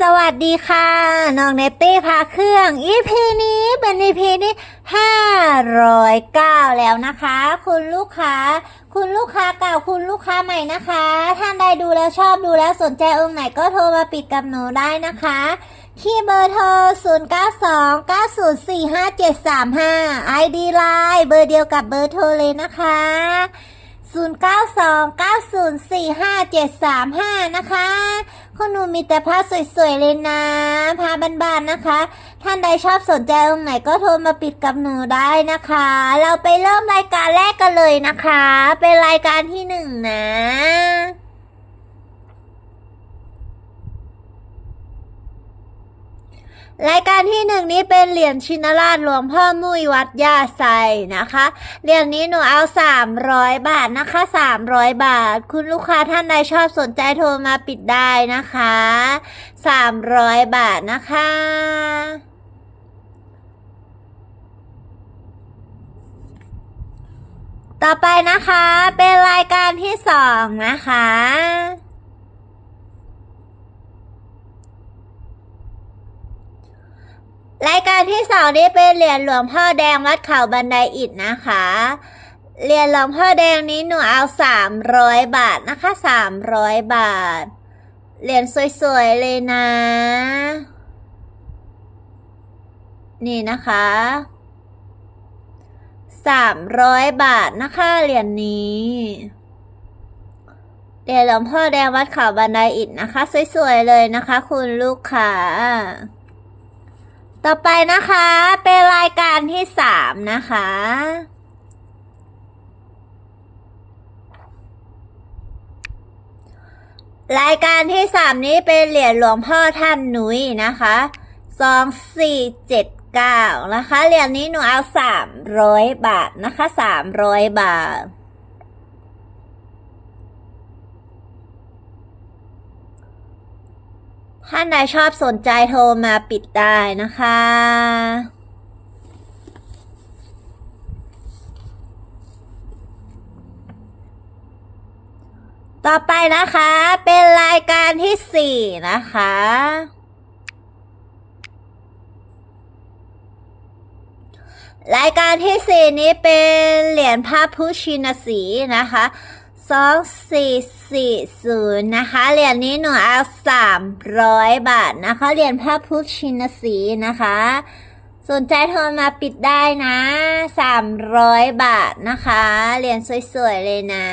สวัสดีค่ะน้องเนตตี้พาเครื่อง EP นี้เป็น EP ที่509 แล้วนะคะ คุณลูกค้า คุณลูกค้าเก่าคุณลูกค้าใหม่นะคะ ท่านใดดูแล้วชอบดูแล้วสนใจองค์ไหนก็โทรมาปิดกับหนูได้นะคะ ที่เบอร์โทร 0929045735 ID Line เบอร์เดียวกับเบอร์โทรเลยนะคะ 0929045735 นะคะคุณหนูมีแต่ผ้าสวยๆเลยนะผ้าบานๆนะคะ ท่านใดชอบสนใจองค์ไหนก็โทรมาปิดกับหนูได้นะคะ เราไปเริ่มรายการแรกกันเลยนะคะ เป็นรายการที่หนึ่งนะ รายการที่หนึ่งนี้เป็นเหรียญชินราชหลวงพ่อมุยวัดยาไซนะคะ เหรียญนี้หนูเอาสามร้อยบาทนะคะสามร้อยบาท คุณลูกค้าท่านใดชอบสนใจโทรมาปิดได้นะคะสามร้อยบาทนะคะต่อไปนะคะเป็นรายการที่สองนะคะ รายการที่สองนี้เป็นเหรียญหลวงพ่อแดงวัดเขาบันไดอิฐนะคะ เหรียญหลวงพ่อแดงนี้หนูเอาสามร้อยบาทนะคะสามร้อยบาท เหรียญสวยๆเลยนะ นี่นะคะสามร้อยบาทนะคะเหรียญนี้เหรียญหลวงพ่อแดงวัดเขาบันไดอิฐนะคะ สวยๆเลยนะคะ คุณลูกค้า ต่อไปนะคะ เป็นรายการที่สามนะคะ รายการที่สามนี้เป็นเหรียญหลวงพ่อท่านหนุยนะคะสองสี่เจ็ดเก้านะคะ เหรียญนี้หนูเอาสามร้อยบาทนะคะสามร้อยบาท ท่านใดชอบสนใจโทรมาปิดได้นะคะ ต่อไปนะคะ เป็นรายการที่สี่นะคะ รายการที่สี่นี้เป็นเหรียญพระพุชินสีนะคะ สองสี่สี่ศูนย์นะคะ เหรียญนี้หนูเอาสามร้อยบาทนะคะ เหรียญพระพุชินสีนะคะ สนใจโทรมาปิดได้นะสามร้อยบาทนะคะ เหรียญสวยๆเลยนะ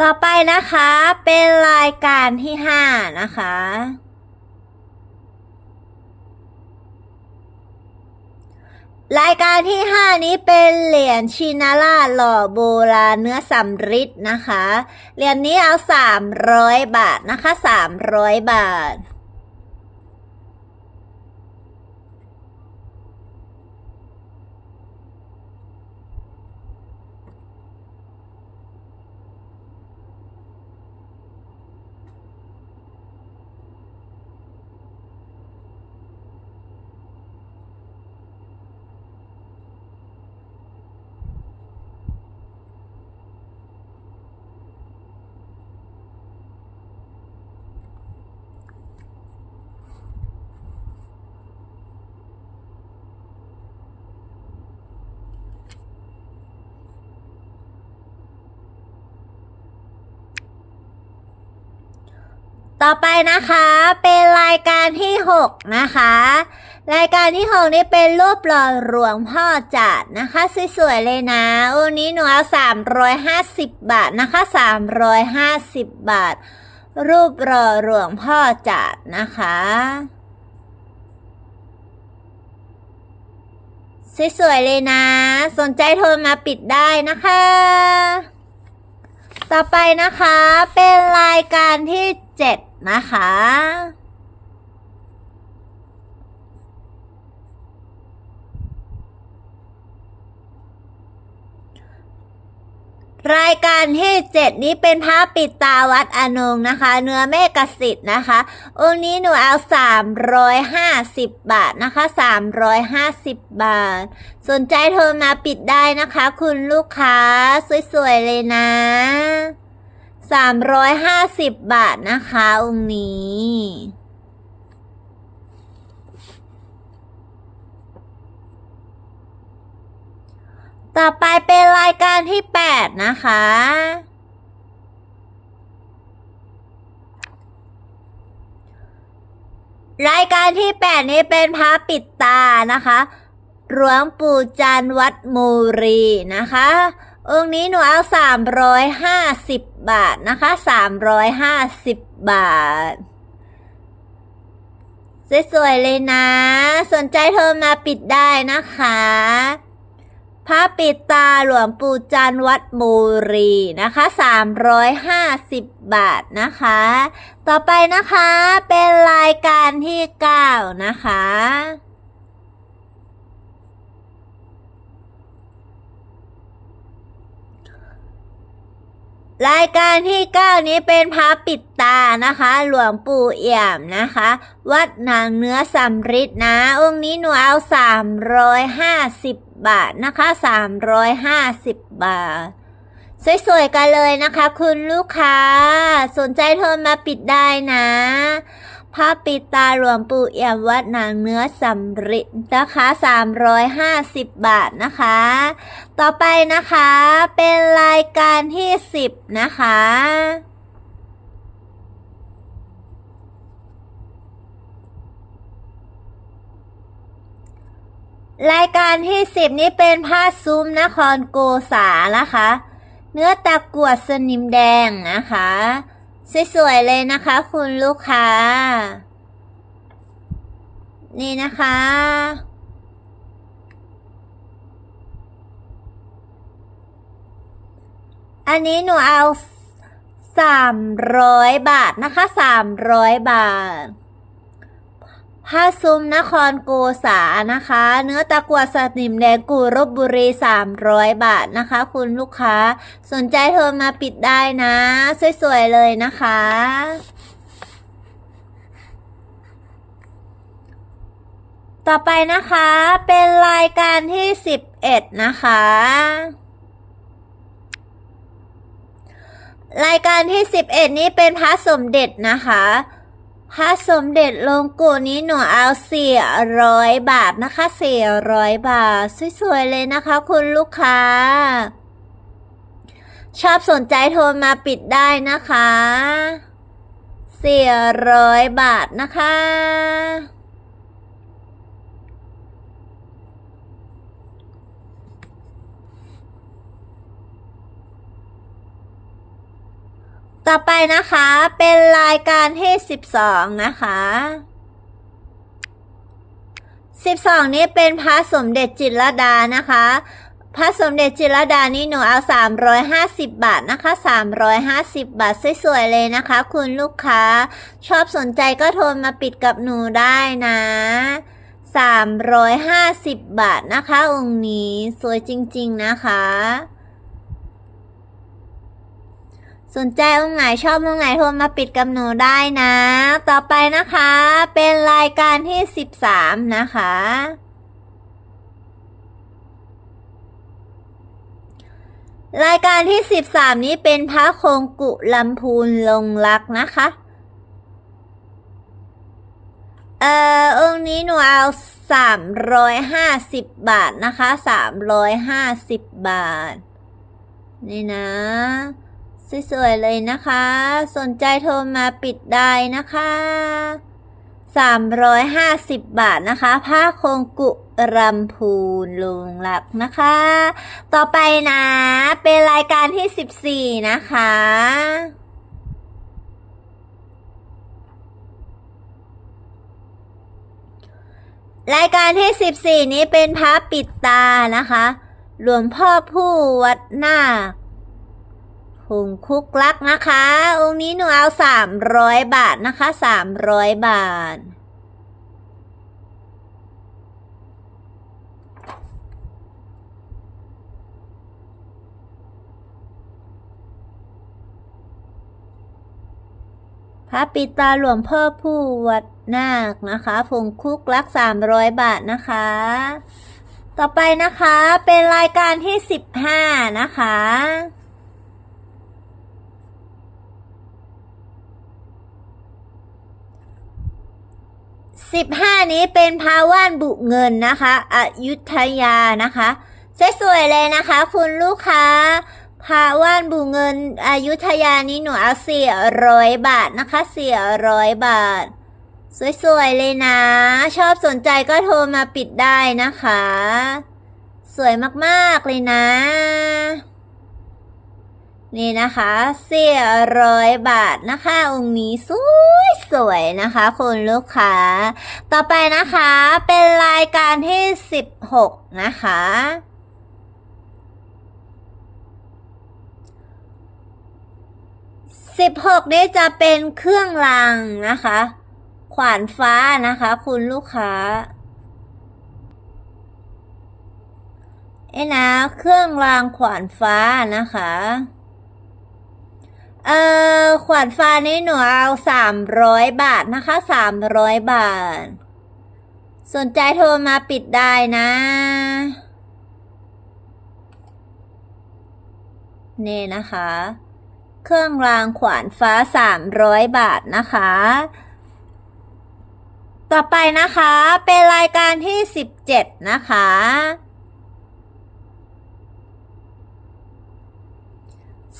ต่อไปนะคะเป็นรายการที่ห้านะคะ รายการที่ห้านี้เป็นเหรียญชินาราหล่อโบราณเนื้อสำริดนะคะ เหรียญนี้เอาสามร้อยบาทนะคะสามร้อยบาท ต่อไปนะคะเป็นรายการที่หกนะคะ รายการที่หกนี้เป็นรูปหล่อหลวงพ่อจัดนะคะ สวยๆเลยนะวันนี้หนูเอาสามร้อยห้าสิบบาทนะคะสามร้อยห้าสิบบาท รูปหล่อหลวงพ่อจัดนะคะสวยๆเลยนะ สนใจโทรมาปิดได้นะคะ ต่อไปนะคะเป็นรายการที่ เจ็ดนะคะ รายการที่เจ็ดนี้เป็นพระปิดตาวัดอนงนะคะ เนื้อเมฆสิทธิ์นะคะ องค์นี้หนูเอาสามร้อยห้าสิบบาทนะคะสามร้อยห้าสิบบาท สนใจโทรมาปิดได้นะคะ คุณลูกค้า สวย ๆ เลยนะ สามร้อยห้าสิบบาทนะคะ องค์นี้ ต่อไปเป็นรายการที่ 8 นะคะ รายการที่ 8 นี้เป็นพระปิดตานะคะ หลวงปู่จันวัดมูรีนะคะ องค์นี้หนูเอา350บาทนะคะ350บาท สวยๆเลยนะ สนใจโทรมาปิดได้นะคะพระปิดตาหลวงปู่จันวัดมูรีนะคะ350 บาทนะคะ ต่อไปนะคะเป็นรายการที่ 9 นะคะ รายการที่ 9 นี้เป็นพระปิดตานะคะ หลวงปู่เอี่ยมนะคะ วัดนางเนื้อสำริดนะ องค์นี้หนูเอา 350 บาทนะคะ 350 บาท สวยๆกันเลยนะคะ คุณลูกค้า สนใจโทรมาปิดได้นะ พระปิตาหลวงปู่เอี่ยมวัดหนางเนื้อสำริดนะคะ 350 บาทนะคะ ต่อไปนะคะเป็นรายการที่ 10 นะคะรายการที่10นี้เป็นผ้าซุ้มนครโกษานะคะ เนื้อตะกวดสนิมแดงนะคะ สวยๆเลยนะคะคุณลูกค้า นี่นะคะ อันนี้หนูเอาสามร้อยบาทนะคะสามร้อยบาท ผ้าซุ้มนครโกษานะคะ เนื้อตะกัวสนิมแดงกูรบบุรี 300 บาทนะคะ คุณลูกค้าสนใจโทรมาปิดได้นะ สวยๆเลยนะคะ ต่อไปนะคะเป็นรายการที่ 11 นะคะรายการที่ 11 นี้เป็นพระสมเด็จนะคะ ถ้าสมเด็จลงกูนี้หนูเอาสี่ร้อยบาทนะคะสี่ร้อยบาท สวยๆเลยนะคะ คุณลูกค้า ชอบสนใจโทรมาปิดได้นะคะสี่ร้อยบาทนะคะ ต่อไปนะคะเป็นรายการที่12นะคะ12นี้เป็นพระสมเด็จจิตรลดานะคะ พระสมเด็จจิตรลดานี่หนูเอา350บาทนะคะ350บาทสวยๆเลยนะคะ คุณลูกค้า ชอบสนใจก็โทรมาปิดกับหนูได้นะ350บาทนะคะ องค์นี้สวยจริง ๆ นะคะ สนใจองค์ไหนชอบองค์ไหนโทรมาปิดกับหนูได้นะ ต่อไปนะคะ เป็นรายการที่13นะคะ รายการที่13นี้เป็นพระคงกุลำพูนลงรักนะคะ เอ่อองค์นี้หนูเอา350บบาทนะคะ350บาท นี่นะ สวยๆเลยนะคะ สนใจโทรมาปิดได้นะคะ 350 บาทนะคะ ผ้าโคงกุรำพูนลุงหลักนะคะ ต่อไปนะ เป็นรายการที่ 14 นะคะรายการที่ 14 นี้เป็นพระปิดตานะคะ หลวงพ่อผู้วัดนาค หุงคุกลักนะคะ องค์นี้หนูเอาสามร้อยบาทนะคะสามร้อยบาท พระปิตาหลวงพ่อผู้วัดนาคนะคะผงคุกลักสามร้อยบาทนะคะ ต่อไปนะคะเป็นรายการที่สิบห้านะคะ สิบห้านี้เป็นพาว่านบุเงินนะคะอยุธยานะคะสวยๆเลยนะคะ คุณลูกค้าพาว่านบุเงินอยุธยานี้หนูเอาสี่ร้อยบาทนะคะสี่ร้อยบาท สวยๆเลยนะ ชอบสนใจก็โทรมาปิดได้นะคะ สวยมากๆเลยนะ นี่นะคะสี่ร้อยบาทนะคะองค์นี้สวยสวยๆนะคะคุณลูกค้า ต่อไปนะคะเป็นรายการที่สิบหกนะคะสิบหกนี่จะเป็นเครื่องรางนะคะ ขวานฟ้านะคะ คุณลูกค้าเอ้นะ เครื่องรางขวานฟ้านะคะ เออขวานฟ้านี่หนูเอาสามร้อยบาทนะคะสามร้อยบาท สนใจโทรมาปิดได้นะ นี่นะคะ เครื่องรางขวานฟ้าสามร้อยบาทนะคะ ต่อไปนะคะ เป็นรายการที่สิบเจ็ดนะคะ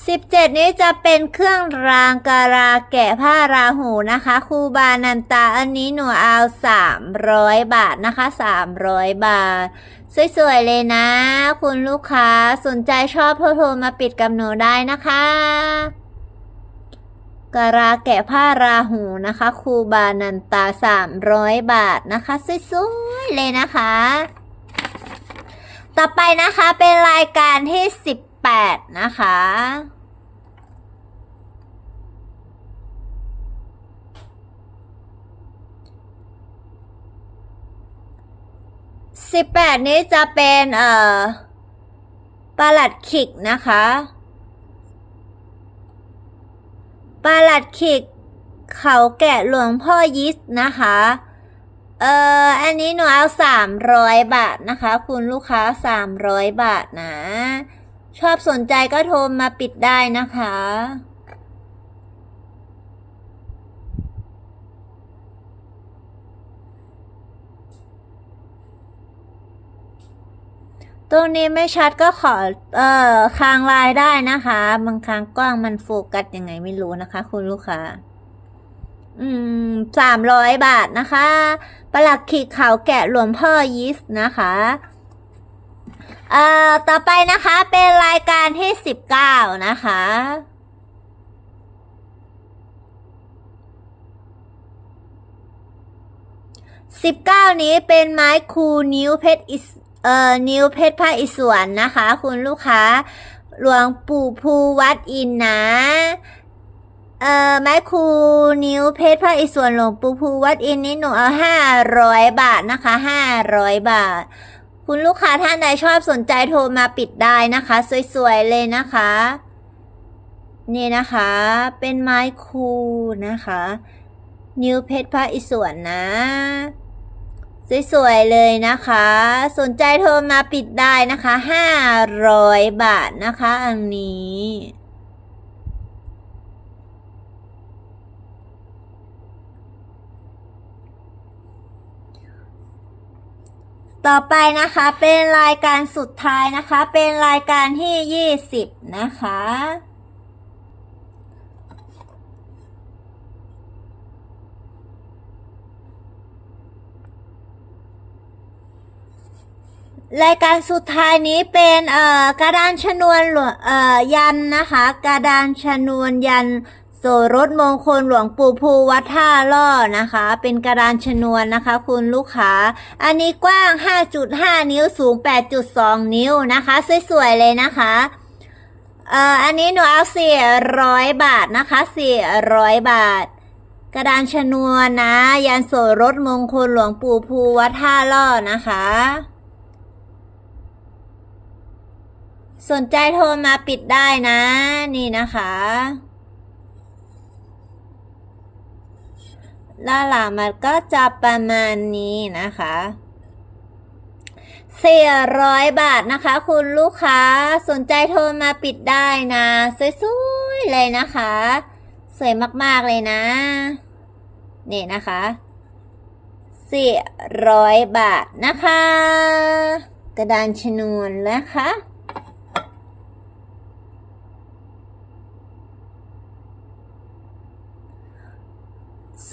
สิบเจ็ดนี้จะเป็นเครื่องรางการาแกะผ้าราหูนะคะครูบานันตาอันนี้หนูเอาสามร้อยบาทนะคะสามร้อยบาท สวยๆเลยนะ คุณลูกค้าสนใจชอบโทรโทรมาปิดกับหนูได้นะคะการาแกะผ้าราหูนะคะครูบานันตาสามร้อยบาทนะคะ สวยๆเลยนะคะ ต่อไปนะคะเป็นรายการที่สิบแปดนะคะ สิบแปดนี้จะเป็นเอ่อประหลัดขิกนะคะประหลัดขิกเขาแกะหลวงพ่อยิสนะคะ เอ่อ อันนี้หนูเอาสามร้อยบาทนะคะ คุณลูกค้าสามร้อยบาทนะ ชอบสนใจก็โทรมาปิดได้นะคะ ตรงนี้ไม่ชัดก็ขอ เอ่อคางลายได้นะคะบางครั้งกล้องมันโฟกัสยังไงไม่รู้นะคะ คุณลูกค้าอืมสามร้อยบาทนะคะประหลักขีดขาวแกะหลวงพ่อยิสนะคะเอ่อต่อไปนะคะเป็นรายการที่สิบเก้านะคะสิบเก้านี้เป็นไม้คูนิ้วเพชรอิส เอ่อนิ้วเพชรพระอิศวรนะคะ คุณลูกค้าหลวงปู่ภูวัดอินนะเอ่อไม้คูนิ้วเพชรพระอิศวรหลวงปู่ภูวัดอินนี่หนูเอาห้าร้อยบาทนะคะห้าร้อยบาท คุณลูกค้าท่านใดชอบสนใจโทรมาปิดได้นะคะ สวยๆเลยนะคะ นี่นะคะ เป็นไม้คูนะคะ นิ้วเพชรพระอิศวรนะ สวยๆเลยนะคะ สนใจโทรมาปิดได้นะคะห้าร้อยบาทนะคะ อันนี้ต่อไปนะคะเป็นรายการสุดท้ายนะคะ เป็นรายการที่ยี่สิบนะคะ รายการสุดท้ายนี้เป็นเอ่อกระดานชนวนหลวงเอ่อยันนะคะ กระดานชนวนยันโสรถมงคลหลวงปู่ภูวัดท่าล่อนะคะ เป็นกระดานชนวนนะคะ คุณลูกค้า อันนี้กว้าง 5.5 นิ้วสูง 8.2 นิ้วนะคะ สวยๆเลยนะคะเอ่ออันนี้หนูเอา 400 บาทนะคะ 400 บาทกระดานชนวนนะ ยันโสรถมงคลหลวงปู่ภูวัดท่าล่อนะคะ สนใจโทรมาปิดได้นะ นี่นะคะด้านหลังมันก็จะประมาณนี้นะคะ400 บาทนะคะ คุณลูกค้าสนใจโทรมาปิดได้นะ สวยๆ เลยนะคะ สวยมากๆเลยนะ นี่นะคะ400 บาทนะคะ กระดานชนวนนะคะ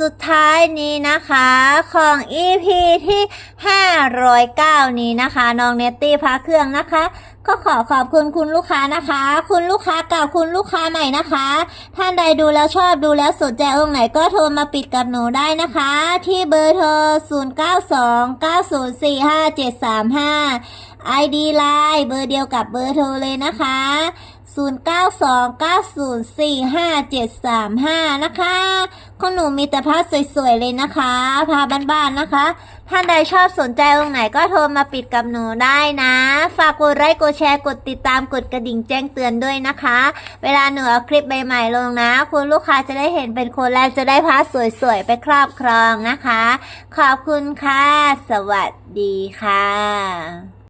สุดท้ายนี้นะคะของ EP ที่ 509 นี้นะคะน้องเนตตี้พาเครื่องนะคะ ก็ขอขอบคุณคุณลูกค้านะคะ คุณลูกค้าเก่าคุณลูกค้าใหม่นะคะ ท่านใดดูแล้วชอบดูแล้วสนใจองค์ไหนก็โทรมาปิดกับหนูได้นะคะ ที่เบอร์โทร 0929045735 ID Line เบอร์เดียวกับเบอร์โทรเลยนะคะ 0929045735 นะคะคุณหนูมีแต่ผ้าสวยๆเลยนะคะผ้าบ้านๆนะคะ ท่านใดชอบสนใจองค์ไหนก็โทรมาปิดกับหนูได้นะ ฝากกดไลค์กดแชร์กดติดตามกดกระดิ่งแจ้งเตือนด้วยนะคะ เวลาหนูเอาคลิปใหม่ๆลงนะ คุณลูกค้าจะได้เห็นเป็นคนแรกจะได้ผ้าสวยๆไปครอบครองนะคะ ขอบคุณค่ะ สวัสดีค่ะ